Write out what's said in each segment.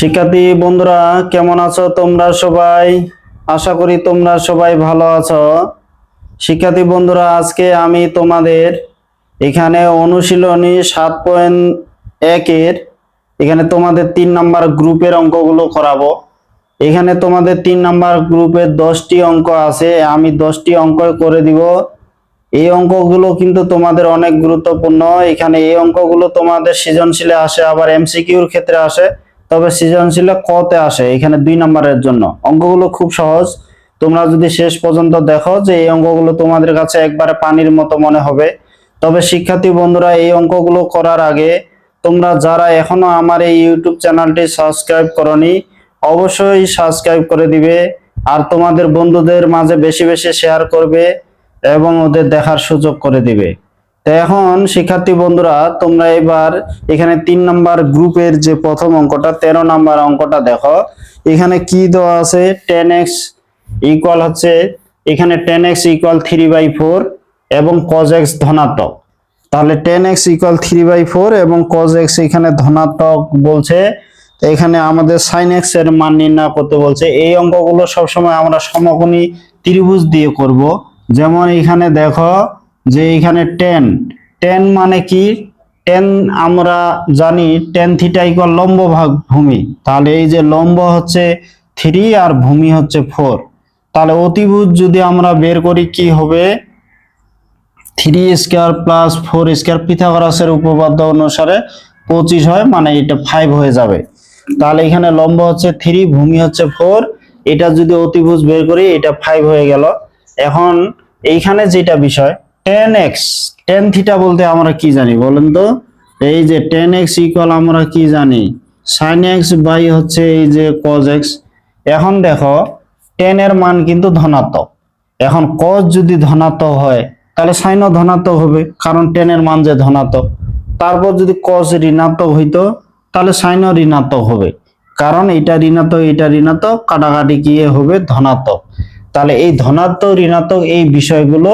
শিক্ষার্থী বন্ধুরা, কেমন আছো তোমরা সবাই? আশা করি তোমরা সবাই ভালো আছো। শিক্ষার্থী বন্ধুরা, আজকে আমি তোমাদের এখানে অনুশীলনী সাত পয়েন্ট একের এখানে তোমাদের তিন নাম্বার গ্রুপের অঙ্কগুলো করাবো। এখানে তোমাদের তিন নাম্বার গ্রুপের দশটি অঙ্ক আছে, আমি দশটি অঙ্ক করে দিব। এই অঙ্কগুলো কিন্তু তোমাদের অনেক গুরুত্বপূর্ণ। এখানে এই অঙ্কগুলো তোমাদের সৃজনশীলে আসে, আবার এমসিকিউর ক্ষেত্রে আসে। তবে সৃজনশীলে কতে আসে, এখানে দুই নম্বরের জন্য। অঙ্কগুলো খুব সহজ। তোমরা যদি শেষ পর্যন্ত দেখো যে এই অঙ্কগুলো তোমাদের কাছে একবারে পানির মতো মনে হবে। তবে শিক্ষার্থী বন্ধুরা, এই অঙ্কগুলো করার আগে তোমরা যারা এখনও আমার এই ইউটিউব চ্যানেলটি সাবস্ক্রাইব করনি, অবশ্যই সাবস্ক্রাইব করে দিবে। আর তোমাদের বন্ধুদের মাঝে বেশি বেশি শেয়ার করবে এবং ওদের দেখার সুযোগ করে দিবে। তো এখন, শিক্ষার্থী বন্ধুরা, তোমরা এবার এখানে তিন নাম্বার গ্রুপের যে প্রথম অঙ্কটা, তেরো নাম্বার অঙ্কটা দেখো। এখানে কি দেওয়া আছে? টেন এক্স ইকুয়াল হচ্ছে, এখানে ten X equal three by four এবং কজ এক্স ধনাত্মক। তাহলে ten X equal three by four এবং কজ এক্স এখানে ধনাত্মক বলছে। এখানে আমাদের সাইন এক্সের মান নির্ণয় করতে বলছে। এই অঙ্কগুলো সবসময় আমরা সমকোণী ত্রিভুজ দিয়ে করব। যেমন এখানে দেখো যে এখানে টেন টেন মানে কি? টেন আমরা জানি টেন থিটা ইকুয়াল লম্ব ভাগ ভূমি। তাহলে এই যে লম্ব হচ্ছে থ্রি আর ভূমি হচ্ছে ফোর তাহলে অতিভুজ যদি আমরা বের করি কি হবে? Three square plus four square পিথাগোরাসের উপপাদ্য অনুসারে পঁচিশ হয় মানে এটা ফাইভ হয়ে যাবে। তাহলে এখানে লম্ব হচ্ছে থ্রি ভূমি হচ্ছে ফোর এটা যদি অতিভুজ বের করি, এটা ফাইভ হয়ে গেল। এখন এইখানে যেটা বিষয় টেন এক্স টেন থিটা বলতে আমরা কি জানি বলেন তো? এই যে টেন এক্স ইকুয়াল আমরা কি জানি? সাইন এক্স বাই হচ্ছে এই যে কজ এক্স এখন দেখো টেন এর মান কিন্তু ধনাত্মক। এখন কজ যদি ধনাত্মক হয়, তাহলে সাইনও ধনাত্মক হবে, কারণ টেন এর মান যে ধনাত্মক। তারপর যদি কজ ঋণাত্মক হইতো, তাহলে সাইনও ঋণাত্মক হবে। কারণ এটা ঋণাত্মক এটা ঋণাত্মক, কাটাকাটি গিয়ে হবে? ধনাত্মক। তাহলে এই ধনাত্মক, ঋণাত্মক এই বিষয়গুলো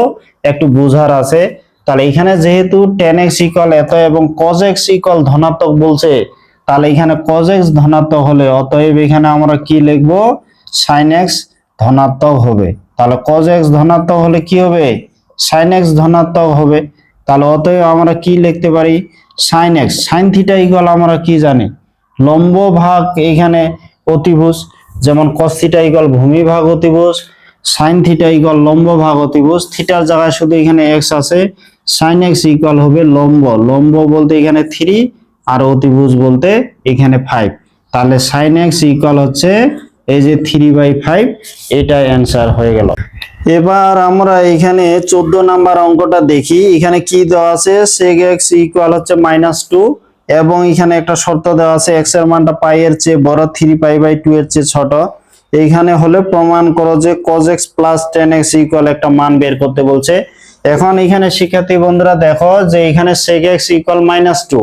একটু বোঝার আছে। তাহলে এখানে যেহেতু টেন এক্স ইকল এত এবং কজ এক্স ইকল ধনাত্মক বলছে, তাহলে এখানে কজ এক্স ধনাত্মক হলে অতএব এখানে আমরা কি লিখব? সাইন এক্স ধনাত্মক হবে। তাহলে কজ এক্স ধনাত্মক হলে কি হবে? সাইন এক্স ধনাত্মক হবে। তাহলে অতএব আমরা কি লিখতে পারি? Sine x sine theta equal আমরা কি জানি? লম্ব ভাগ এখানে অতিভুজ, যেমন কস থিটা ইকুয়াল ভূমি ভাগ অতিভুজ সাইন থিটা ইকুয়াল লম্ব ভাগ অতিভুজ থিটার জায়গায় শুধু এখানে এক্স আছে সাইন এক্স ইকুয়াল হবে লম্ব। লম্ব বলতে এখানে থ্রি আর অতিভুজ বলতে এখানে ফাইভ তাহলে সাইন এক্স ইকুয়াল হচ্ছে এই যে থ্রি বাই ফাইভ এটা অ্যান্সার হয়ে গেল। এবার আমরা এখানে চোদ্দ নাম্বার অঙ্কটা দেখি। এখানে কি দেওয়া আছে? সেক এক্স ইকুয়াল হচ্ছে মাইনাস টু এবং এখানে একটা শর্ত দেওয়া আছে এক্সের মানটা পাই এর চেয়ে বড় থ্রি পাই বাই টু এর চেয়ে ছোট। এইখানে হলে প্রমাণ করো যে cos x plus tan x equal একটা মান বের করতে বলছে। এখন এখানে শিক্ষার্থী বন্ধুরা দেখো যে এখানে sec x equal minus two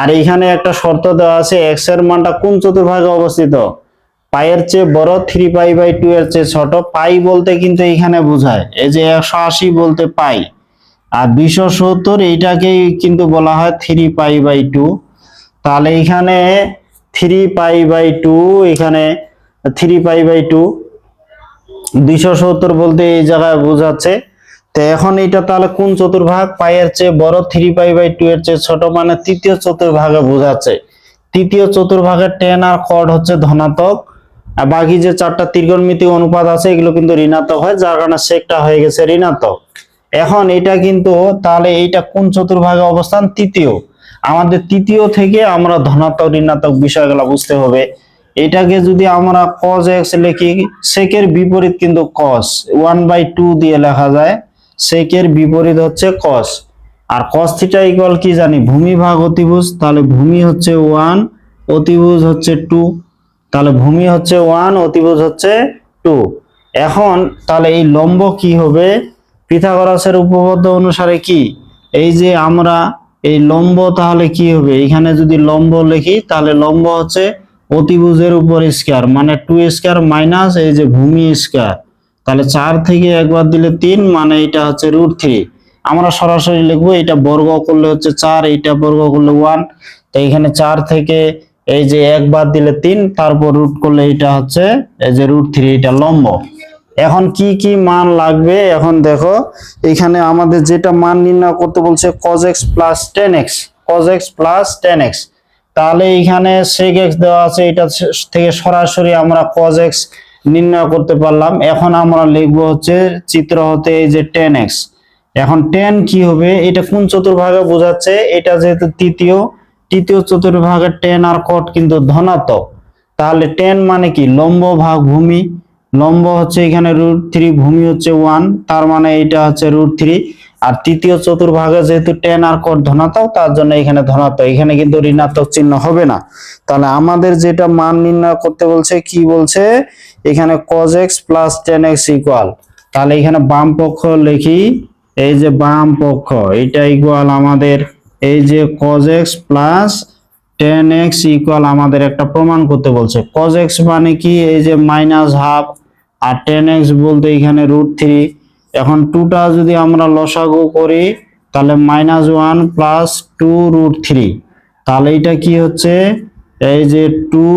আর এখানে একটা শর্ত দেওয়া আছে, x এর মানটা কোন চতুর্ভাগে অবস্থিত? পাইয়ের চেয়ে বড় থ্রি পাই বাই টু এর চেয়ে ছোট। পাই বলতে কিন্তু এখানে বোঝায়, এই যে একশো আশি বলতে পাই আর দুইশো সত্তর এইটাকেই কিন্তু বলা হয় থ্রি পাই বাই টু তাহলে এখানে থ্রি পাই বাই টু এখানে থ্রি পাই বাই টু দুইশো সত্তর বলতে এই জায়গায় বোঝাচ্ছে। তো এখন এটা তাহলে কোন চতুর্ভাগ? পাইয়ের চেয়ে বড় থ্রি পাই বাই টু এর চেয়ে ছোট মানে তৃতীয় চতুর্ভাগে বোঝাচ্ছে। তৃতীয় চতুর্ভাগের টেন আর কড হচ্ছে ধনাত্মক, আর বাকি যে চারটা ত্রিকোণমিতি অনুপাত আছে, এগুলো কিন্তু ঋণাত্মক হয়, যার কারণে সেকটা হয়ে গেছে ঋণাত্মক। এখন এটা কিন্তু তাহলে এইটা কোন চতুর্ভাগে অবস্থান? তৃতীয়। আমাদের তৃতীয় থেকে আমরা ধনাত্মক ঋণাত্মক বিষয়গুলো বুঝতে হবে। এটাকে যদি আমরা cos x লিখি সেকের বিপরীত কিন্তু cos ওয়ান বাই টু দিয়ে লেখা যায় সেকের বিপরীত হচ্ছে cos. আর cos থিটা ইকুয়াল কি জানি? ভূমি ভাগ অতিভুজ, তাহলে ভূমি হচ্ছে ওয়ান অতিভুজ হচ্ছে টু তাহলে ভূমি হচ্ছে ওয়ান অতিভুজ হচ্ছে টু এখন তাহলে এই লম্ব কি হবে? পিথাগোরাসের উপপাদ্য অনুসারে কি? এই যে আমরা এই লম্ব তাহলে কি হবে? এখানে যদি লম্ব লিখি, তাহলে লম্ব হচ্ছে অতিভুজের উপর স্কয়ার মানে টু স্কয়ার মাইনাস এই যে ভূমি স্কয়ার তাহলে চার থেকে একবার দিলে তিন মানে এটা হচ্ছে রুট থ্রি আমরা সরাসরি লিখব, এটা বর্গ করলে হচ্ছে চার এটা বর্গ করলে ওয়ান তো এখানে চার থেকে এই যে একবার দিলে তিন, তারপর রুট করলে এটা হচ্ছে এই যে রুট থ্রি এটা লম্ব। এখন কি কি মান লাগবে? এখন দেখো, এখানে আমাদের যেটা মান নির্ণয় করতে বলছে cos x plus tan x cos x plus tan x তাহলে এখানে sec এক্স দেওয়া আছে, এটা থেকে সরাসরি আমরা কজ এক্স নির্ণয় করতে পারলাম। এখন আমরা লিখব হচ্ছে চিত্র হতে এই যে টেন এক্স এখন টেন কি হবে? এটা কোন চতুর্ভাগে বোঝাচ্ছে? এটা যেহেতু তৃতীয় তৃতীয় চতুর্ভাগের টেন আর কট কিন্তু ধনাত্মক। তাহলে টেন মানে কি? লম্ব ভাগ ভূমি। লম্ব হচ্ছে এখানে রুট থ্রি ভূমি হচ্ছে ওয়ান তার মানে এটা হচ্ছে রুট থ্রি আর তৃতীয় চতুর্ভাগে যেহেতু টেন আর কট ধনাত্মক, তার জন্য এখানে ধনাত্মক। এখানে কিন্তু ঋণাত্মক চিহ্ন হবে না। তাহলে আমাদের যেটা মান নির্ণয় করতে বলছে, কি বলছে? এখানে cos x plus tan x equal তাহলে এখানে বাম পক্ষ লিখি, এই যে বাম পক্ষ, এটা ইকুয়াল আমাদের, এই যে cos x plus tan x equal আমাদের একটা প্রমাণ করতে বলছে। cos x মানে কি? এই যে মাইনাস হাফ আর টেন এক্স বলতে এখানে রুট থ্রি এখন টুটা যদি আমরা লসাগু করি, তাহলে minus one plus two root three তাহলে এটা কি হচ্ছে? এই যে two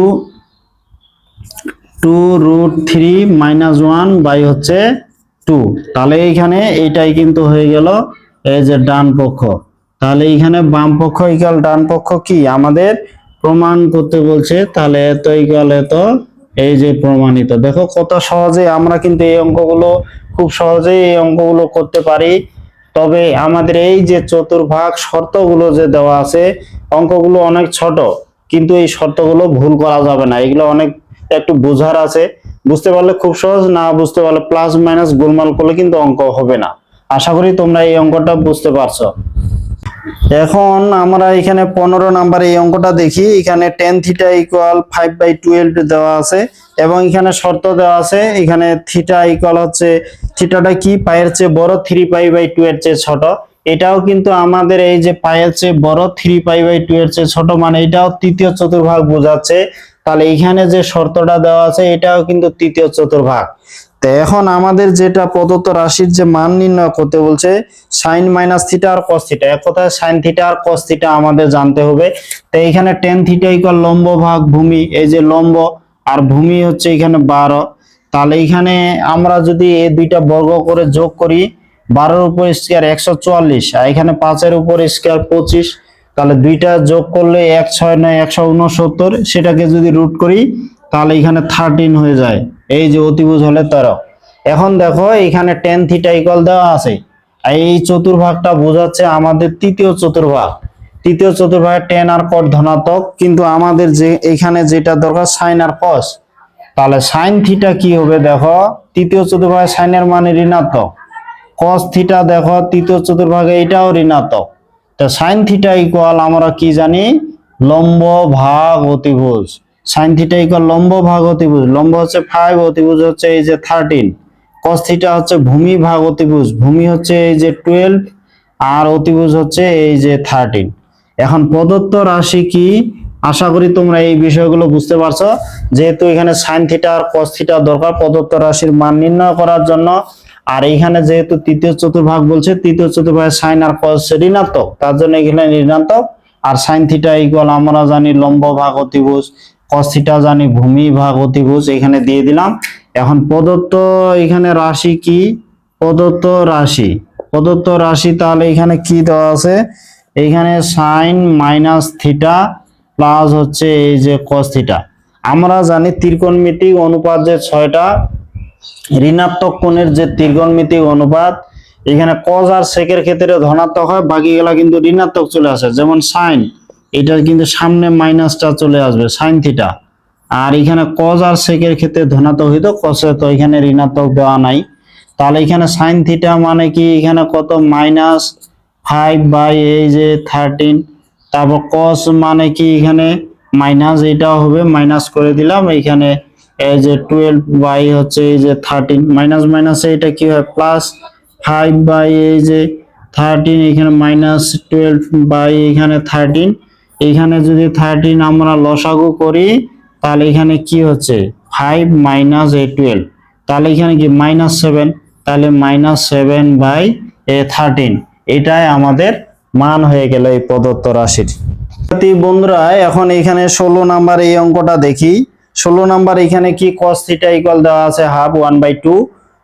two root three minus one by হচ্ছে টু তাহলে এইখানে এইটাই কিন্তু হয়ে গেল এই যে ডান পক্ষ। তাহলে এইখানে বাম পক্ষ ইকাল ডান পক্ষ কি? আমাদের প্রমাণ করতে বলছে, তাহলে এত ইকাল এত, এই যে প্রমাণিত। দেখো কত সহজে আমরা কিন্তু এই অঙ্কগুলো খুব সহজেই এই অঙ্কগুলো করতে পারি। তবে আমাদের এই যে চতুর্ভাগ শর্তগুলো যে দেওয়া আছে, অঙ্কগুলো অনেক ছোট, কিন্তু এই শর্তগুলো ভুল করা যাবে না। এগুলো অনেক একটু বোঝার আছে। বুঝতে পারলে খুব সহজ, না বুঝতে পারলে প্লাস মাইনাস গোলমাল করলে কিন্তু অঙ্ক হবে না। আশা করি তোমরা এই অঙ্কটা বুঝতে পারছ। এখন আমরা এখানে পনেরো নাম্বার এই অঙ্কটা দেখি। এখানে tan theta equal five by twelve দেওয়া আছে এবং এখানে শর্ত দেওয়া আছে, এখানে থিটা ইকুয়াল হচ্ছে থিটাটা কি? পায়ের চেয়ে বড় থ্রি পাই বাই টু এর চেয়ে ছোট। এটাও কিন্তু আমাদের এই যে পায়ের চেয়ে বড় থ্রি পাই বাই টু এর চেয়ে ছোট মানে এটাও তৃতীয় চতুর্ভাগ বোঝাচ্ছে। তাহলে এখানে যে শর্তটা দেওয়া আছে, এটাও কিন্তু তৃতীয় চতুর্ভাগ। তো এখন আমাদের যেটা প্রদত্ত রাশির যে মান নির্ণয় করতে বলছে সাইন মাইনাস থিটা আর কস থিটা এক কথায় সাইন থিটা আর কস থিটা আমাদের জানতে হবে। তো এখানে টেন থিটা ইকুয়াল লম্ব ভাগ ভূমি, এই যে লম্ব আর ভূমি হচ্ছে এখানে বারো। তাহলে এখানে আমরা যদি এই দুইটা বর্গ করে যোগ করি, বারোর উপর স্কোয়ার একশো চুয়াল্লিশ, আর এখানে পাঁচের উপর স্কোয়ার পঁচিশ, তাহলে দুইটা যোগ করলে এক ছয় নয়, একশো উনসত্তর, সেটাকে যদি রুট করি তাহলে এখানে থার্টিন হয়ে যায়। এই যে অতিভুজ হলে তেরো। এখন দেখো, এখানে টেন থিটা ইকুয়াল দেওয়া আছে। এই চতুর্ভাগটা বোঝাচ্ছে আমাদের তৃতীয় চতুর্ভাগ। তৃতীয় চতুর্ভাগে টেন আর কট ধনাত্মক, কিন্তু আমাদের যে এখানে যেটা দরকার সাইন আর কস তাহলে সাইন থিটা কি হবে দেখো, তৃতীয় চতুর্ভাগে সাইনের মানে ঋণাত্মক। কস থিটা দেখো, তৃতীয় চতুর্ভাগে এটাও ঋণাত্মক। তো সাইন থিটা ইকুয়াল আমরা কি জানি? লম্ব ভাগ অতিভুজ। সাইন থিটা লম্ব ভাগ অতিভুজ। লম্ব হচ্ছে ফাইভ অতিভুজ হচ্ছে এই যে থার্টিন কস থিটা হচ্ছে ভূমি ভাগ অতিভুজ। ভূমি হচ্ছে এই যে টুয়েলভ আর অতিভুজ হচ্ছে এই যে থার্টিন এখন প্রদত্ত রাশি কি? আশা করি তোমরা এই বিষয়গুলো বুঝতে পারছ। যেহেতু এখানে সাইন থিটা আর কস থিটা দরকার প্রদত্ত রাশির মান নির্ণয় করার জন্য। আর এইখানে যেহেতু তৃতীয় চতুর্ভাগ বলছে, তৃতীয় চতুর্ভাগে সাইন আর কস ঋণাত্মক। তার জন্য এখানে ঋণাত্মক। আর সাইন থিটা ইকুয়াল আমরা জানি লম্ব ভাগ অতিভুজ। কস থিটা জানি ভূমি ভাগ অতিভুজ এখানে দিয়ে দিলাম। এখন প্রদত্ত এখানে রাশি কি? প্রদত্ত রাশি। প্রদত্ত রাশি তাহলে এখানে কি দেওয়া আছে? এইখানে সাইন মাইনাস থিটা প্লাস হচ্ছে এই যে থিটা। আমরা জানি ত্রিকোণমিতিক অনুপাত যে ছয়টা, ঋণাত্মক কোণের যে ত্রিকোণমিতিক অনুপাত, এখানে কজ আর সেকের ক্ষেত্রে ধনাত্মক হয়, বাকিগুলা কিন্তু ঋণাত্মক চলে আসে, যেমন সাইন। এটার কিন্তু সামনে মাইনাসটা চলে আসবে সাইন থিটা আর এখানে কজ আর সেকের ক্ষেত্রে ধনাত্মক হইতো কসে তো এখানে ঋণাত্মক দেওয়া নাই। তাহলে এখানে সাইন থিটা মানে কি? এখানে কত? মাইনাস ফাইভ বাই এই যে থার্টিন তারপর কস মানে কি? এখানে মাইনাস এটা হবে, মাইনাস করে দিলাম। এখানে এই যে টুয়েলভ বাই হচ্ছে এই যে থার্টিন মাইনাস মাইনাসে এটা কি হয়? প্লাস ফাইভ বাই এই যে থার্টিন এখানে মাইনাস টুয়েলভ বাই এখানে থার্টিন এখানে যদি থার্টিন আমরা লসাগু করি, তাহলে এখানে কি হচ্ছে? ফাইভ মাইনাস এ টুয়েলভ তাহলে এখানে কি? মাইনাস সেভেন তাহলে minus seven by A thirteen এটাই আমাদের মান হয়ে গেল এই প্রদত্ত রাশির। বন্ধুরা, এখন এখানে ষোলো নাম্বার এই অঙ্কটা দেখি। ষোলো নাম্বার এখানে কি কস থিটা ইকুয়াল দেওয়া আছে? হাফ ওয়ান বাই টু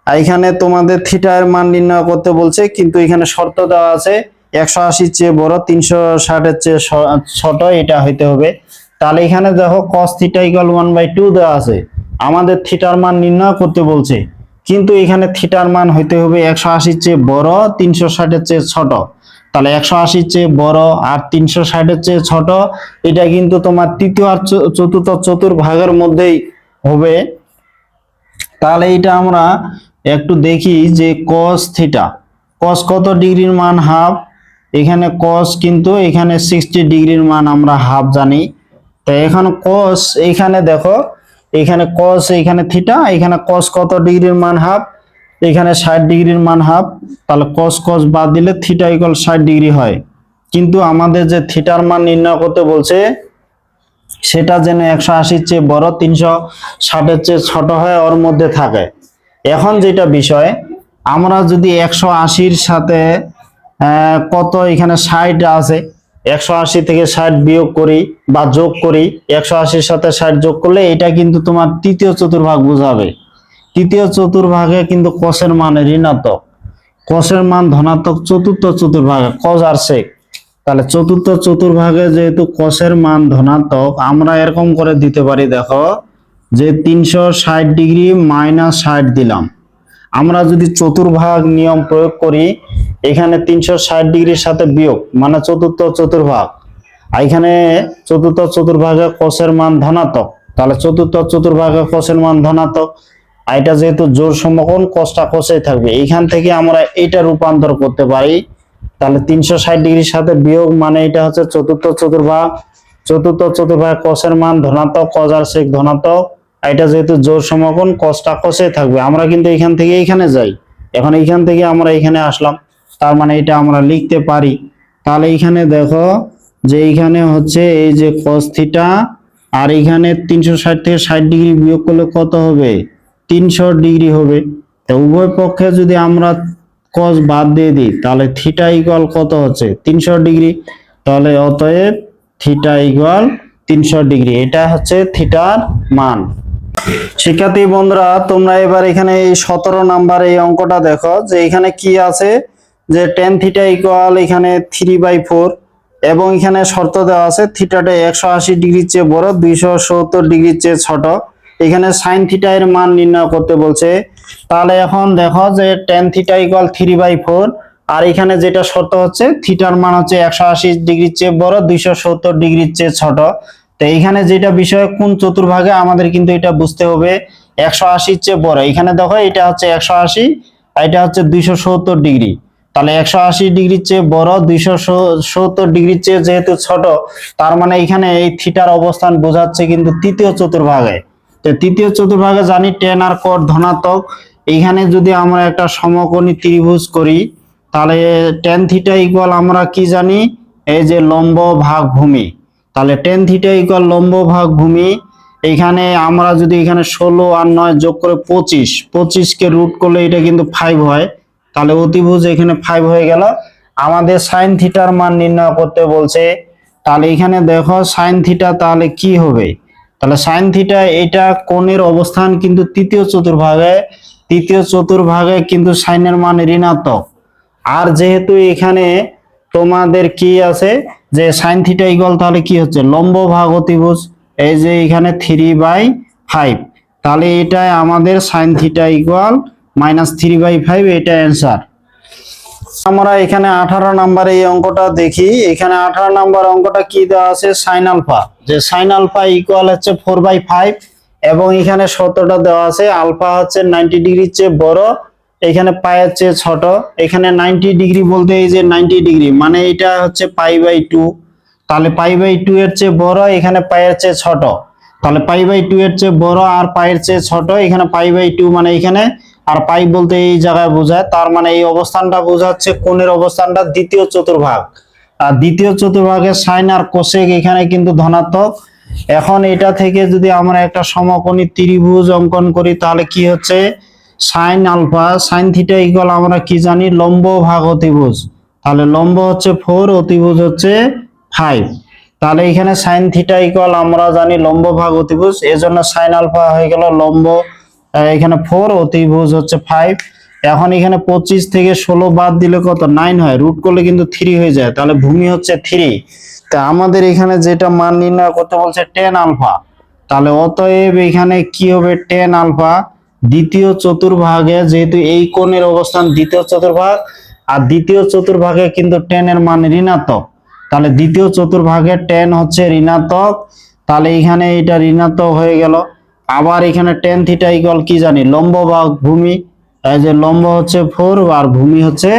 এখানে তোমাদের থিটার মান নির্ণয় করতে বলছে, কিন্তু এখানে শর্ত দেওয়া আছে একশো আশির চেয়ে বড়, তিনশো ষাটের চেয়ে ছোট এটা হইতে হবে। তাহলে এখানে দেখো cos theta equal one by two দেওয়া আছে। আমাদের থিটার মান নির্ণয় করতে বলছে। কিন্তু এখানে থিটার মান হইতে হবে একশো আশির চেয়ে বড়, তিনশো ষাটের চেয়ে ছোট। তাহলে একশো আশির চেয়ে বড় আর তিনশো ষাটের চেয়ে ছোট, এটা কিন্তু তোমার তৃতীয় আর চতুর্থ চতুর্ভাগের মধ্যেই হবে। তাহলে এটা আমরা একটু দেখি যে কস থিটা কস কত ডিগ্রির মান হাফ এখানে কস কিন্তু এখানে সিক্সটি ডিগ্রির মান আমরা হাফ জানি। তো এখন কস এখানে দেখো, এখানে কস এখানে থিটা এখানে কস কত ডিগ্রির মান হাফ এখানে ষাট ডিগ্রির মান হাফ তাহলে কস কস বাদ দিলে থিটা ইকুয়াল ষাট ডিগ্রি হয়। কিন্তু আমাদের যে থিটার মান নির্ণয় করতে বলছে, সেটা যেন একশো আশির চেয়ে বড়, তিনশো ষাটের চেয়ে ছোট হয় ওর মধ্যে থাকে। এখন যেটা বিষয়, আমরা যদি একশো আশির সাথে কত এখানে ষাট আছে? একশো আশি থেকে ষাট বিয়োগ করি বা যোগ করি, একশো আশির সাথে ষাট যোগ করলে এটা কিন্তু তোমার তৃতীয় চতুর্ভাগ বোঝাবে। তৃতীয় চতুর্ভাগে কিন্তু কষের মান ঋণাত্মক। কষের মান ধনাত্মক চতুর্থ চতুর্ভাগে কজ আর সেক তাহলে চতুর্থ চতুর্ভাগে যেহেতু কষের মান ধনাত্মক, আমরা এরকম করে দিতে পারি, দেখো, যে তিনশো ষাট ডিগ্রি মাইনাস ষাট দিলাম। আমরা যদি চতুর্ভাগ নিয়ম প্রয়োগ করি, এখানে তিনশো ষাট ডিগ্রির সাথে বিয়োগ মানে চতুর্থ চতুর্ভাগ। আর এখানে চতুর্থ চতুর্ভাগে কোষের মান ধনাত্মক, তাহলে চতুর্থ চতুর্ভাগে কোষের মান ধনাত্মক। আর এটা যেহেতু জোর সমকোণ কোষটা কোষেই থাকবে। এইখান থেকে আমরা এটা রূপান্তর করতে পারি, তাহলে তিনশো ষাট ডিগ্রির সাথে বিয়োগ মানে এটা হচ্ছে চতুর্থ চতুর্ভাগ। চতুর্থ চতুর্ভাগ কোষের মান ধনাত্মক কজার শেখ ধনাত্মক। এটা যেহেতু জোর সমকোণ কষটা কোষেই থাকবে। আমরা কিন্তু এখান থেকে এইখানে যাই। এখন এইখান থেকে আমরা এখানে আসলাম। তার মানে এটা আমরা লিখতে পারি। তাহলে এইখানে দেখো যে এইখানে হচ্ছে এই যে cos থিটা আর এইখানে তিনশো ষাট থেকে ষাট ডিগ্রি বিয়োগ করলে কত হবে? তিনশো ডিগ্রি হবে। তো উভয় পক্ষে যদি আমরা cos বাদ দিয়ে দিই, তাহলে থিটা ইকুয়াল কত হচ্ছে? তিনশো ডিগ্রি। তাহলে অতএব থিটা ইকুয়াল তিনশো ডিগ্রি। এটা হচ্ছে থিটার মান। শিক্ষার্থী বন্ধুরা, তোমরা এবার এখানে এই সতেরো নাম্বার এই অঙ্কটা দেখো যে এখানে কি আছে? যে টেন থিটা ইকুয়াল এখানে থ্রি বাই ফোর এবং এখানে শর্ত দেওয়া আছে থিটাটা একশো আশি ডিগ্রির চেয়ে বড়, দুইশো সত্তর ডিগ্রির চেয়ে ছোট। এখানে সাইন থিটা এর মান নির্ণয় করতে বলছে। তাহলে এখন দেখো যে tan theta equal three by four আর এখানে যেটা শর্ত হচ্ছে থিটার মান হচ্ছে একশো আশি ডিগ্রির চেয়ে বড়, দুইশো সত্তর ডিগ্রির চেয়ে ছোট। তো এইখানে যেটা বিষয়, কোন চতুর্ভাগে আমাদের কিন্তু এটা বুঝতে হবে, একশো আশির চেয়ে বড়। এখানে দেখো, এটা হচ্ছে একশো আশি আর এটা হচ্ছে দুইশো সত্তর ডিগ্রি। তাহলে একশো আশি ডিগ্রির চেয়ে বড়, দুইশো সত্তর ডিগ্রির চেয়ে যেহেতু ছোট, তার মানে এখানে এই থিটার অবস্থান বোঝাচ্ছে কিন্তু তৃতীয় চতুর্ভাগে। তো তৃতীয় চতুর্ভাগে জানি টেন আর কট ধনাত্মক। এইখানে যদি আমরা একটা সমকোণী ত্রিভুজ করি, তাহলে টেন থিটা ইকুয়াল আমরা কি জানি? এই যে লম্ব ভাগ ভূমি তাহলে টেন থিটা ইকুয়াল লম্ব ভাগ ভূমি, এখানে আমরা যদি এখানে ষোলো আর নয় যোগ করে পঁচিশ, পঁচিশকে রুট করলে এটা কিন্তু ফাইভ হয়। তাহলে অতিভুজ এখানে ফাইভ হয়ে গেল। আমাদের সাইন থিটার মান নির্ণয় করতে বলছে, তাহলে এখানে দেখো সাইন থিটা তাহলে কি হবে? তাহলে সাইন থিটা এটা কোণের অবস্থান কিন্তু তৃতীয় চতুর্ভাগে তৃতীয় চতুর্ভাগে কিন্তু সাইনের মান ঋণাত্মক। আর যেহেতু এখানে তোমাদের কি আছে? যে সাইন থিটা ইকুয়াল তাহলে কি হচ্ছে? লম্ব ভাগ অতিভুজ। এই যে এখানে থ্রি বাই ফাইভ তাহলে এটাই আমাদের sine theta equal minus three by five এটা অ্যান্সার আমরা এখানে আঠারো নাম্বার এই অঙ্কটা দেখি। এখানে আঠারো নাম্বার অঙ্কটা কি দেওয়া আছে? সাইন আলফা যে সাইন আলফা ইকুয়াল হচ্ছে ফোর বাই ফাইভ এবং এখানে সতেরোটা দেওয়া আছে। আলফা হচ্ছে নাইনটি ডিগ্রির চেয়ে বড়। এখানে পায়ের চেয়ে ছোট, এখানে নাইনটি ডিগ্রি বলতে এই যে নাইনটি ডিগ্রি মানে এটা হচ্ছে পাই বাই টু তাহলে পাই বাই টু এর চেয়ে বড়, এখানে পায়ের চেয়ে ছোট। তাহলে পাই বাই টু এর চেয়ে বড় আর পায়ের চেয়ে ছোট, এখানে পাই বাই টু মানে এখানে। আর পাই বলতে এই জায়গায় বোঝায়, তার মানে এই অবস্থানটা বোঝাচ্ছে কোণের অবস্থানটা দ্বিতীয় চতুর্ভাগ। আর দ্বিতীয় চতুর্ভাগের সাইন আর কোসেক এখানে কিন্তু ধনাত্মক। এখন এটা থেকে যদি আমরা একটা সমকোণী ত্রিভুজ অঙ্কন করি, তাহলে কি হচ্ছে? Sine alpha sine theta equal আমরা কি জানি? লম্ব ভাগ অতিভুজ। তাহলে লম্ব হচ্ছে ফোর অতিভুজ হচ্ছে ফাইভ তাহলে এখানে সাইন থিটা ইকুয়াল আমরা জানি লম্ব ভাগ অতিভুজ, এজন্য সাইন আলফা হয়ে গেল লম্ব এখানে ফোর অতিভুজ হচ্ছে ফাইভ এখন এখানে পঁচিশ থেকে ষোলো বাদ দিলে কত? নাইন হয়। রুট করলে কিন্তু থ্রি হয়ে যায়। তাহলে ভূমি হচ্ছে থ্রি তা আমাদের এখানে যেটা মান নির্ণয় করতে বলছে টেন আলফা তাহলে অতএব এখানে কি হবে? টেন আলফা দ্বিতীয় চতুর্ভাগে যেহেতু এই কোণের অবস্থান দ্বিতীয় চতুর্ভাগ, আর দ্বিতীয় চতুর্ভাগে কিন্তু টেন এর মান ঋণাত্মক। তাহলে দ্বিতীয় চতুর্ভাগে টেন হচ্ছে ঋণাত্মক। তাহলে এখানে এটা ঋণাত্মক হয়ে গেল। আবার এখানে টেন থিটা ইকুয়াল কি জানি? লম্ব বা ভূমি। যে লম্ব হচ্ছে ফোর আর ভূমি হচ্ছে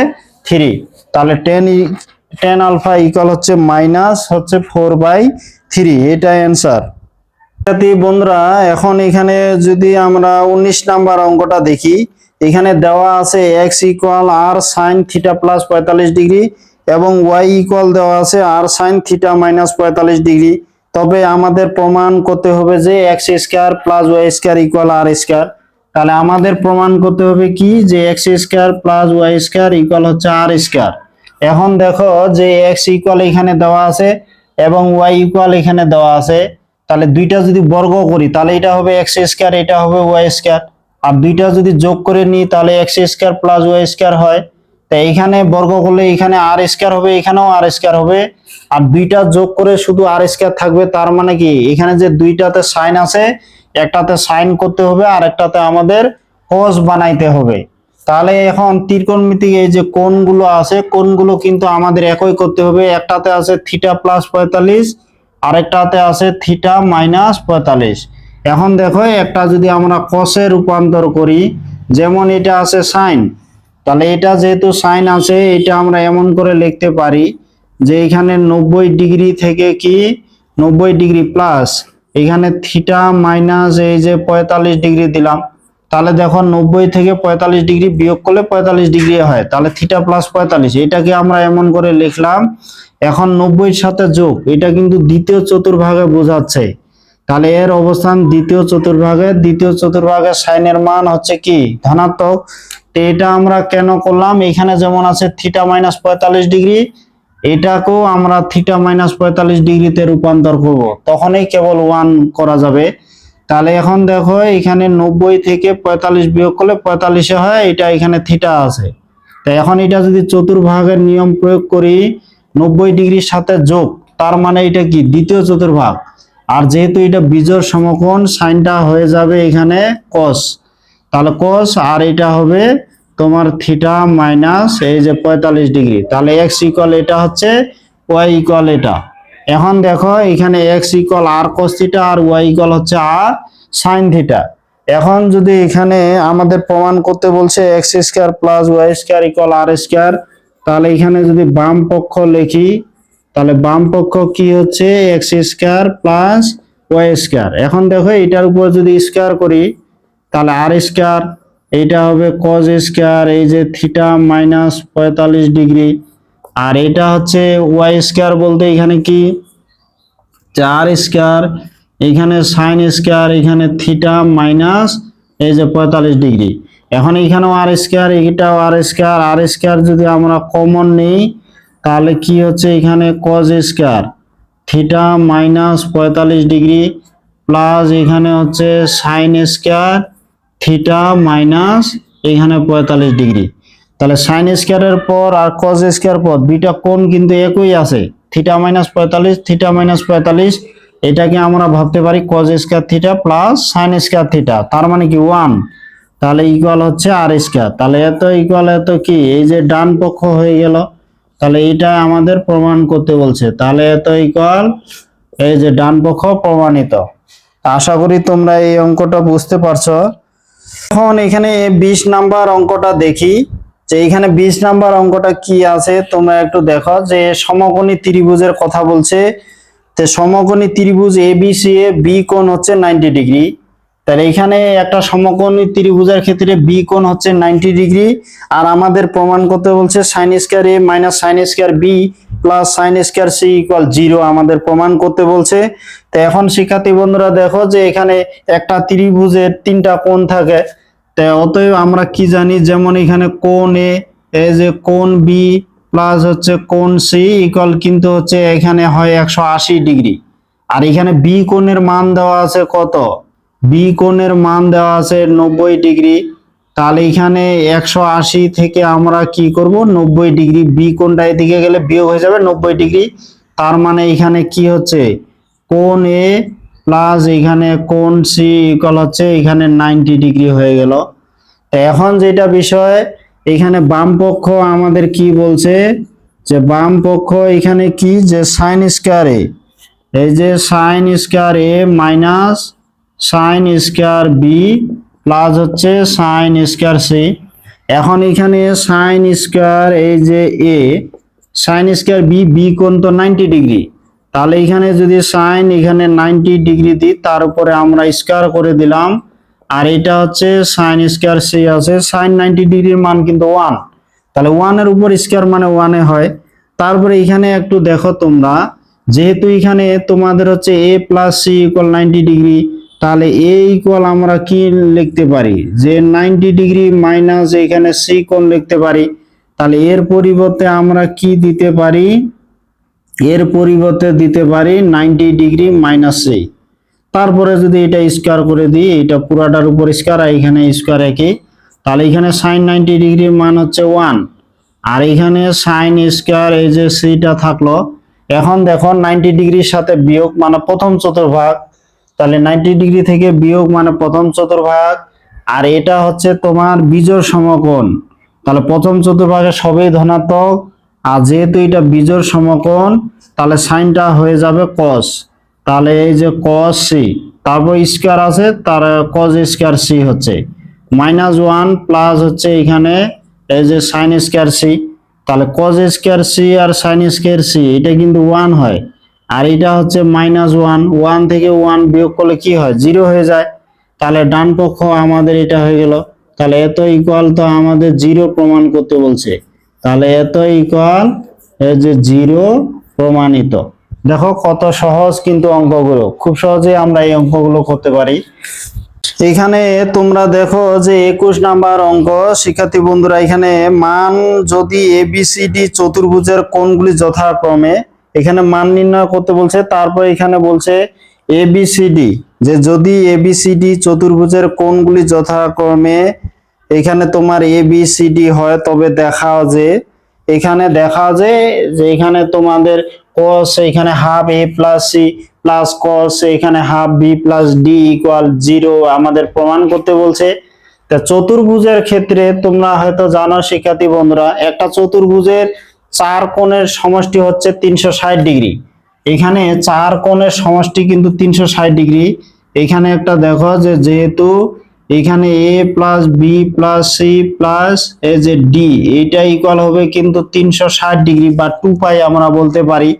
থ্রি তাহলে টেন টেন আলফা ইকুয়াল হচ্ছে মাইনাস হচ্ছে ফোর বাই থ্রি এটা অ্যান্সার বন্ধুরা, এখন এখানে যদি আমরা উনিশ নাম্বার অঙ্কটা দেখি, এখানে দেওয়া আছে x equal r sine theta plus পঁয়তাল্লিশ ডিগ্রি এবং ওয়াই ইকুয়াল দেওয়া আছে আর সাইন থিটা মাইনাস পঁয়তাল্লিশ ডিগ্রি তবে আমাদের প্রমাণ করতে হবে যে x square plus y square equal r square তাহলে আমাদের প্রমাণ করতে হবে কি? যে x square plus y square equal হচ্ছে আর স্কোয়ার এখন দেখো যে এক্স ইকুয়াল এখানে দেওয়া আছে এবং ওয়াই ইকুয়াল এখানে দেওয়া আছে। তাহলে দুইটা যদি বর্গ করি, তাহলে এটা হবে এক্স স্কোয়ার এটা হবে ওয়াই স্কোয়ার আর দুইটা যদি যোগ করে নিই, তাহলে x square plus y square হয়। তো এইখানে বর্গ করলে এখানে আর স্কোয়ার হবে, এখানেও আর স্কোয়ার হবে। আর দুইটা যোগ করে শুধু আর স্কোয়ার থাকবে, তার মানে কি? এখানে যে দুইটাতে সাইন আছে, একটাতে সাইন করতে হবে, আর একটাতে আমাদের cos বানাইতে হবে। তাহলে এখন ত্রিকোণমিতিক এই যে কোণগুলো আছে, কোণগুলো কিন্তু আমাদের একই করতে হবে। একটাতে আছে থিটা প্লাস পঁয়তাল্লিশ আরেকটাতে আছে থিটা মাইনাস পঁয়তাল্লিশ। এখন দেখো, একটা যদি আমরা কসে রূপান্তর করি, যেমন এটা আছে সাইন তাহলে এটা যেহেতু সাইন আছে, এটা আমরা এমন করে লিখতে পারি যে এখানে নব্বই ডিগ্রি থেকে কি? নব্বই ডিগ্রি প্লাস এখানে থিটা মাইনাস এই যে পঁয়তাল্লিশ ডিগ্রি দিলাম। তাহলে দেখো নব্বই থেকে পঁয়তাল্লিশ ডিগ্রি বিয়োগ করলে পঁয়তাল্লিশ ডিগ্রি হয়। তাহলে থিটা প্লাস পঁয়তাল্লিশ। এটাকে আমরা এমন করে লিখলাম, এখন নব্বইয়ের সাথে যোগ, এটা কিন্তু দ্বিতীয় চতুর্ভাগে বোঝাচ্ছে। তাহলে এর অবস্থান দ্বিতীয় চতুর্ভাগে দ্বিতীয় চতুর্ভাগে সাইনের মান হচ্ছে কি? ধনাত্মক। তো এটা আমরা কেন করলাম? এখানে যেমন আছে থিটা মাইনাস পঁয়তাল্লিশ ডিগ্রি, এটাকেও আমরা থিটা মাইনাস পঁয়তাল্লিশ ডিগ্রিতে রূপান্তর করব। তখনই কেবল ওয়ান করা যাবে। তাহলে এখন দেখো, এখানে নব্বই থেকে পঁয়তাল্লিশ বিয়োগ করলে পঁয়তাল্লিশে হয়, এটা এখানে থিটা আছে। তাই এখন এটা যদি চতুর্ভাগের নিয়ম প্রয়োগ করি, নব্বই ডিগ্রির সাথে যোগ, তার মানে এটা কি? দ্বিতীয় চতুর্ভাগ। আর যেহেতু এটা বীজর সমকোণ, সাইনটা হয়ে যাবে এখানে কস তাহলে কস আর এটা হবে তোমার থিটা মাইনাস এই যে পঁয়তাল্লিশ ডিগ্রি। তাহলে এক্স ইকুয়াল এটা হচ্ছে ওয়াই ইকুয়াল এটা। এখন দেখো, এখানে x equal r cos theta আর ওয়াই ইকুয়াল হচ্ছে আর সাইন থিটা এখন যদি এখানে আমাদের প্রমাণ করতে বলছে x square plus y square equal r square তাহলে এখানে যদি বাম পক্ষ লিখি, তাহলে বাম পক্ষ কি হচ্ছে? X square plus y square এখন দেখো, এটার উপর যদি স্কোয়ার করি, তাহলে আর স্কোয়ার এইটা হবে কজ স্কোয়ার এই যে থিটা মাইনাস পঁয়তাল্লিশ ডিগ্রি আর এটা হচ্ছে ওয়াই স্কোয়ার বলতে এখানে কি? চার স্কোয়ার, এখানে সাইন স্কোয়ার, এখানে থিটা মাইনাস এই যে পঁয়তাল্লিশ ডিগ্রি। এখন এখানেও আর স্কোয়ার, এটাও আর স্কোয়ার আর স্কোয়ার যদি আমরা কমন নিই, তাহলে কি হচ্ছে এখানে কজ স্কোয়ার? থিটা মাইনাস পঁয়তাল্লিশ ডিগ্রি প্লাস এখানে হচ্ছে সাইন স্কোয়ার, থিটা মাইনাস এখানে পঁয়তাল্লিশ ডিগ্রি। তাহলে সাইন স্কোয়ারের পর আর কজ স্কোয়ার পর দুইটা কোণ কিন্তু একই আছে। থিটা মাইনাস পঁয়তাল্লিশ থিটা মাইনাস পঁয়তাল্লিশ, এটাকে আমরা ভাবতে পারি cos square theta plus sine square theta তার মানে কি ওয়ান তাহলে ইকুয়াল হচ্ছে আর স্কোয়ার তাহলে এত ইকুয়াল এত কি? এই যে ডান পক্ষ হয়ে গেল। তাহলে এটা আমাদের প্রমাণ করতে বলছে। তাহলে এত ইকুয়াল এই যে ডান পক্ষ প্রমাণিত। আশা করি তোমরা এই অঙ্কটা বুঝতে পারছ। এখন এখানে বিশ নাম্বার অঙ্কটা দেখি। যে এখানে বিশ নাম্বার অঙ্কটা কি আছে, তোমরা একটু দেখো যে সমকোণী ত্রিভুজের কথা বলছে। তো সমকোণী ত্রিভুজ A B C A B কোণ হচ্ছে নাইনটি ডিগ্রি তাহলে এখানে একটা সমকোণী ত্রিভুজের ক্ষেত্রে বি কোণ হচ্ছে নাইনটি ডিগ্রি আর আমাদের প্রমাণ করতে বলছে sine square A minus sine square B plus sine square C equal zero আমাদের প্রমাণ করতে বলছে। তো এখন শিক্ষার্থী বন্ধুরা দেখো যে এখানে একটা ত্রিভুজের তিনটা কোণ থাকে। অতএব আমরা কি জানি যেমন এখানে কোন এ এই যে কোন বি প্লাস হচ্ছে কোন সি ইকুয়াল কিন্তু হচ্ছে এখানে হয় একশো আশি ডিগ্রি। আর এখানে বি কোণের মান দেওয়া আছে কত? বি কোণের মান দেওয়া আছে নব্বই ডিগ্রি। তাহলে এখানে একশো আশি থেকে আমরা কি করব? নব্বই ডিগ্রি বি কোণটা এদিকে গেলে বিয়োগ হয়ে যাবে নব্বই ডিগ্রি। তার মানে এখানে কি হচ্ছে? কোন এ প্লাস এখানে কোণ সি ইকুয়াল হচ্ছে, এখানে নাইনটি ডিগ্রি হয়ে গেল। তো এখন যেটা বিষয়, এখানে বাম পক্ষ আমাদের কি বলছে, যে বাম পক্ষ এখানে কি, যে সাইন স্কয়ার এ, এই যে sine square A minus sine square B plus হচ্ছে সাইন স্কয়ার সি এখন এখানে সাইন স্কয়ার এই যে A sine square B B কোণ তো নাইনটি ডিগ্রি তাহলে এখানে যদি সাইন এখানে নাইনটি ডিগ্রি দিই, তার উপরে আমরা স্কয়ার করে দিলাম। আর এটা হচ্ছে সাইন স্কয়ার সি আছে। সাইন নাইনটি ডিগ্রির মান কিন্তু ওয়ান তাহলে ওয়ানের উপর স্কয়ার মানে ওয়ানে হয়। তারপরে এখানে একটু দেখো তোমরা, যেহেতু এখানে তোমাদের হচ্ছে A plus C equal ninety degree তাহলে এ ইকুয়াল আমরা কি লিখতে পারি? যে নাইনটি ডিগ্রি মাইনাস এখানে সি কোণ লিখতে পারি। তাহলে এর পরিবর্তে আমরা কি দিতে পারি? এর পরিবর্তে দিতে পারি নাইনটি ডিগ্রি মাইনাস সি তারপরে যদি এটা স্কোয়ার করে দিই, এটা পুরাটার উপর স্কোয়ার আর এখানে স্কোয়ার একই। তাহলে এখানে সাইন নাইনটি ডিগ্রির মান হচ্ছে ওয়ান। আর এখানে সাইন স্কোয়ার এই যে সিটা থাকল, এখন দেখো নাইনটি ডিগ্রির সাথে বিয়োগ মানে প্রথম চতুর্ভাগ। তাহলে নাইনটি ডিগ্রি থেকে বিয়োগ মানে প্রথম চতুর্ভাগ। আর এটা হচ্ছে তোমার বিজোড় সমকোণ। তাহলে প্রথম চতুর্ভাগে সবই ধনাত্মক আর যেহেতু এটা বিজোড় সমকোণ, তাহলে সাইনটা হয়ে যাবে কস তাহলে এই যে কস সি তারপর স্কোয়ার আছে, তার কজ স্কোয়ার সি হচ্ছে। মাইনাস ওয়ান প্লাস হচ্ছে এখানে, এই যে সাইন স্কোয়ার সি তাহলে কজ স্কোয়ার সি আর সাইন স্কোয়ার সি এটা কিন্তু ওয়ান হয়। আর এটা হচ্ছে মাইনাস ওয়ান ওয়ান থেকে ওয়ান বিয়োগ করলে কি হয়? জিরো হয়ে যায়। তাহলে ডান পক্ষ আমাদের এটা হয়ে গেল। তাহলে এত ইকুয়াল তো আমাদের জিরো প্রমাণ করতে বলছে। তাহলে এত ইকুয়াল এই যে জিরো প্রমাণিত। দেখো কত সহজ কিন্তু অঙ্কগুলো। খুব সহজে আমরা এই অঙ্কগুলো করতে পারি। এখানে তোমরা দেখো যে একুশ নাম্বার অঙ্ক। শিক্ষার্থী বন্ধুরা, এখানে মান যদি এবিসিডি চতুর্ভুজের কোণগুলি যথাক্রমে এখানে মান নির্ণয় করতে বলছে, তারপর এখানে বলছে এবিসিডি যে যদি এবিসিডি চতুর্ভুজের কোণগুলি যথাক্রমে এখানে তোমার এ বি সি ডি হয়, তবে দেখাও যে, এখানে দেখা যে এখানে তোমাদের cos, এখানে half A plus C plus cos, এখানে half B plus D equal zero আমাদের প্রমাণ করতে বলছে। তা চতুর্ভুজের ক্ষেত্রে তোমরা হয়তো জানো, শিক্ষার্থী বন্ধুরা, একটা চতুর্ভুজের চার কোণের সমষ্টি হচ্ছে তিনশো ষাট ডিগ্রি। এখানে চার কোণের সমষ্টি কিন্তু তিনশো ষাট ডিগ্রি। এখানে একটা দেখো যে, যেহেতু এখানে A plus B plus C plus A যে ডি এইটা ইকুয়াল হবে কিন্তু তিনশো ষাট ডিগ্রি বা টু পাই আমরা বলতে পারি।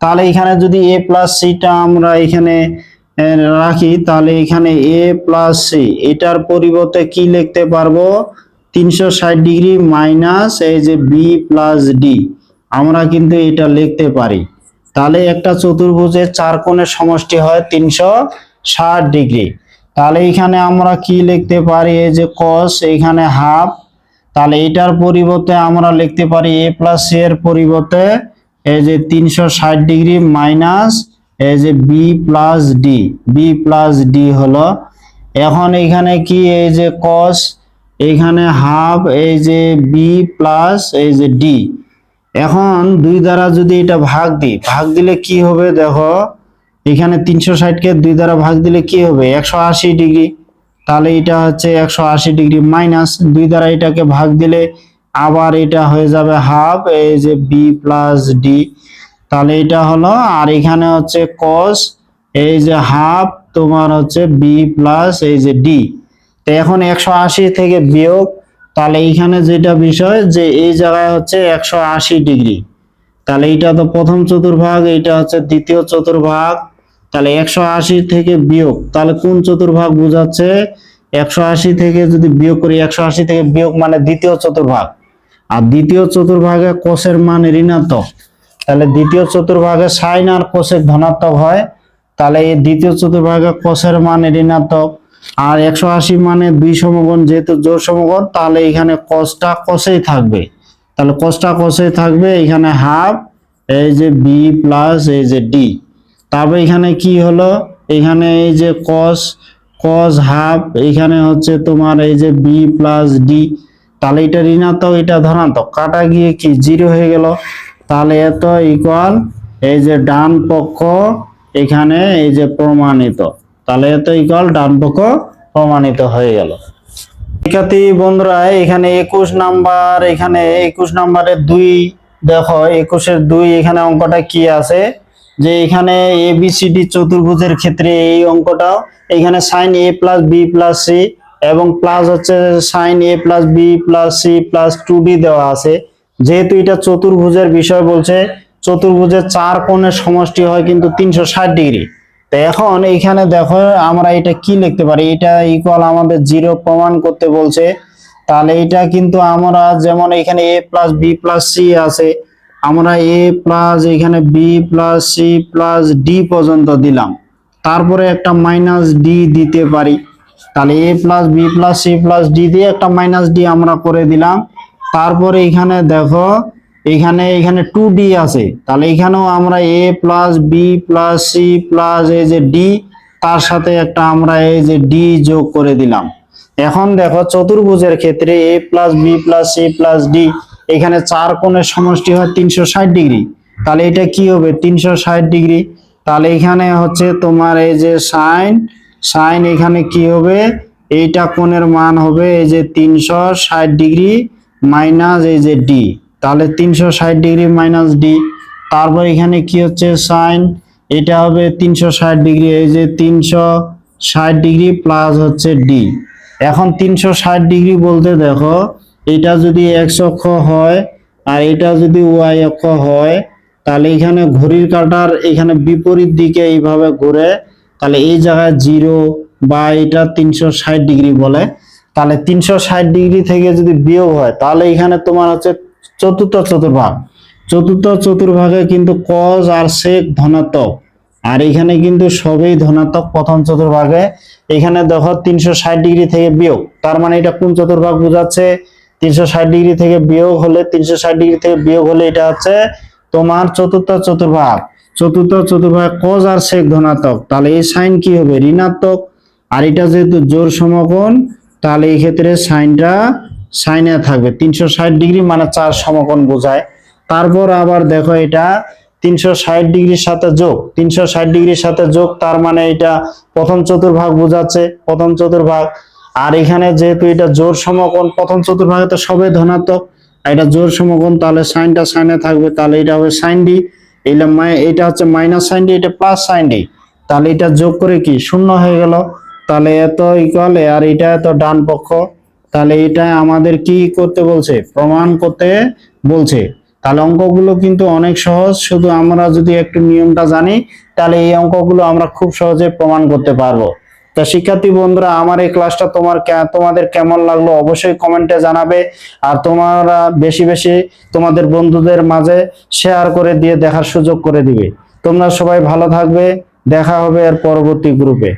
তাহলে এখানে যদি এ প্লাস সিটা আমরা এখানে রাখি, তাহলে এখানে এ প্লাস সি এটার পরিবর্তে কি লিখতে পারব? তিনশো ষাট ডিগ্রি মাইনাস এই যে বি প্লাস ডি আমরা কিন্তু এটা লিখতে পারি। তাহলে একটা চতুর্ভুজের চার কোণের সমষ্টি হয় তিনশো ষাট ডিগ্রি তাহলে এখানে আমরা কি লিখতে পারি? এই যে কস এখানে হাফ তাহলে এটার পরিবর্তে আমরা লিখতে পারি এ প্লাস এর পরিবর্তে এই যে তিনশো ষাট ডিগ্রি মাইনাস এই যে B plus D B plus D হলো। এখন এখানে কি? এই যে কস এখানে হাফ এই যে বি প্লাস এই যে ডি এখন দুই দ্বারা যদি এটা ভাগ দিই, ভাগ দিলে কি হবে? দেখো এখানে তিনশো ষাটকে দুই দ্বারা ভাগ দিলে কি হবে? একশো আশি ডিগ্রি। তাহলে এটা হচ্ছে একশো আশি ডিগ্রি মাইনাস দুই দ্বারা এটাকে ভাগ দিলে আবার এটা হয়ে যাবে হাফ, এই যে বি প্লাস ডি তাহলে এটা হলো, আর এখানে হচ্ছে cos, এই যে হাফ, তোমার হচ্ছে বি প্লাস এই যে ডি তো এখন একশো আশি থেকে বিয়োগ, তাহলে এইখানে যেটা বিষয়, যে এই জায়গায় হচ্ছে একশো আশি ডিগ্রি। তাহলে এটা তো প্রথম চতুর্ভাগ এইটা হচ্ছে দ্বিতীয় চতুর্ভাগ। তাহলে একশো আশি থেকে বিয়োগ, তাহলে কোন চতুর্ভাগ বোঝাচ্ছে? একশো আশি থেকে যদি বিয়োগ করি, একশো আশি থেকে বিয়োগ মানে দ্বিতীয় চতুর্ভাগ। আর দ্বিতীয় চতুর্ভাগে কোষের মান ঋণাত্মক, তাহলে দ্বিতীয় চতুর্ভাগে সাইন আর কোষের ধনাত্মক হয়, তাহলে এই দ্বিতীয় চতুর্ভাগে কোষের মান ঋণাত্মক। আর একশো আশি মানে দুই সমগণ, যেহেতু জোর সমগণ, তাহলে এখানে কসটা কষেই থাকবে। তাহলে কসটা কষে থাকবে, এখানে হাফ, এই যে বি প্লাস এই যে ডি। তারপর এখানে কি হলো? এখানে এই যে কস কস হাফ এখানে হচ্ছে তোমার এই যে বি প্লাস ডি তাহলে এটা ঋণাত্মক, এটা ধনাত্মক। কাটা গিয়ে কি? জিরো হয়ে গেল। তাহলে এত ইকুয়াল এই যে ডান পক্ষ, এখানে এই যে প্রমাণিত। তাহলে এত ইকুয়াল ডান পক্ষ প্রমাণিত হয়ে গেল। শিক্ষার্থী বন্ধুরা, এখানে একুশ নাম্বার, এখানে একুশ নাম্বারের দুই, দেখো একুশের দুই, এখানে অঙ্কটা কি আছে? যে এখানে এ বি সি ডি চতুর্ভুজের ক্ষেত্রে এই অঙ্কটাও এখানে sine A plus B plus C এবং প্লাস হচ্ছে sine A plus B plus C plus two D দেওয়া আছে। যেহেতু এটা চতুর্ভুজের বিষয় বলছে, চতুর্ভুজের চার কোণের সমষ্টি হয় কিন্তু তিনশো ষাট ডিগ্রি। তো এখন এখানে দেখো আমরা এটা কি লিখতে পারি? এটা ইকুয়াল আমাদের জিরো প্রমাণ করতে বলছে। তাহলে এটা কিন্তু আমরা যেমন এখানে A plus B plus C আছে আমরা এ প্লাস এখানে B plus C plus D পর্যন্ত দিলাম। তারপরে একটা মাইনাস ডি দিতে পারি। তাহলে A plus B plus C plus D দিয়ে একটা মাইনাস ডি আমরা করে দিলাম। তারপরে এখানে দেখো, এখানে এখানে টু ডি আছে। তাহলে এখানেও আমরা A plus B plus C plus এই যে ডি তার সাথে একটা আমরা এই যে ডি যোগ করে দিলাম। এখন দেখো, চতুর্ভুজের ক্ষেত্রে A plus B plus C plus D এখানে চার কোণের সমষ্টি হয় তিনশো ষাট ডিগ্রি। তাহলে এটা কি হবে? তিনশো ষাট ডিগ্রি। তাহলে এখানে হচ্ছে তোমার এই যে সাইন সাইন এখানে কি হবে? এইটা কোণের মান হবে এই যে তিনশো ষাট ডিগ্রি মাইনাস এই যে ডি। তাহলে তিনশো ষাট ডিগ্রি মাইনাস ডি। তারপর এখানে কি হচ্ছে? সাইন, এটা হবে তিনশো ষাট ডিগ্রি। এই যে তিনশো ষাট ডিগ্রি প্লাস হচ্ছে ডি। এখন তিনশো ষাট ডিগ্রি বলতে দেখো এটা যদি এক্স অক্ষ হয় আর এটা যদি ওয়াই অক্ষ হয়, তাহলে এখানে ঘড়ির কাঁটার এখানে বিপরীত দিকে এইভাবে ঘুরে, তাহলে এই জায়গায় জিরো বা এটা তিনশো ষাট ডিগ্রি বলে, তাহলে তিনশো ষাট ডিগ্রি থেকে যদি বিয়োগ হয়, তাহলে এখানে তোমার হচ্ছে চতুর্থ চতুর্ভাগ। চতুর্থ চতুর্ভাগে কিন্তু কজ আর সেক ধনাত্মক, আর এখানে কিন্তু সবই ধনাত্মক প্রথম চতুর্ভাগে। এখানে দেখো তিনশো ষাট ডিগ্রি থেকে বিয়োগ, তার মানে এটা কোন চতুর্ভাগ বোঝাচ্ছে? তিনশো ষাট ডিগ্রি থেকে বিয়োগ হলে, তিনশো ষাট ডিগ্রি থেকে বিয়োগ হলে এটা হচ্ছে তোমার চতুর্থ চতুর্ভাগ। চতুর্থ চতুর্ভাগ কজ আর সেক ধনাত্মক। তাহলে এই সাইন কি হবে? ঋণাত্মক। আর এটা যেহেতু জোর সমকোণ, তাহলে এই ক্ষেত্রে সাইনটা সাইনে থাকবে। তিনশো ষাট ডিগ্রি মানে চার সমকোণ বোঝায়। তারপর আবার দেখো এটা তিনশো ষাট ডিগ্রির সাথে যোগ। তিনশো ষাট ডিগ্রির সাথে যোগ, তার মানে এটা প্রথম চতুর্ভাগ বোঝাচ্ছে। প্রথম চতুর্ভাগ আর এখানে যেহেতু এটা জোর সমকোণ, প্রথম চতুর্ভাগে তো সবে ধনাত্মক এটা জোর সমকোণ, তাহলে সাইনটা সাইনে থাকবে, তাহলে এটা হবে সাইন ডি মাই- এটা হচ্ছে মাইনাস সাইন ডি এটা প্লাস সাইন ডি তাহলে এটা যোগ করে কি, শূন্য হয়ে গেল, তাহলে এত ইকুয়াল আর এটা এত ডান পক্ষ, তাহলে এটা আমাদের কি করতে বলছে, প্রমাণ করতে বলছে, তাহলে অঙ্কগুলো কিন্তু অনেক সহজ, শুধু আমরা যদি একটু নিয়মটা জানি, তাহলে এই অঙ্কগুলো আমরা খুব সহজে প্রমাণ করতে পারব। তা শিক্ষার্থী বন্ধুরা, আমার এই ক্লাসটা তোমার তোমাদের কেমন লাগল অবশ্যই কমেন্টে জানাবে। আর তোমরা বেশি বেশি তোমাদের বন্ধুদের মাঝে শেয়ার করে দিয়ে দেখার সুযোগ করে দিবে। তোমরা সবাই ভালো থাকবে। দেখা হবে এর পরবর্তী গ্রুপে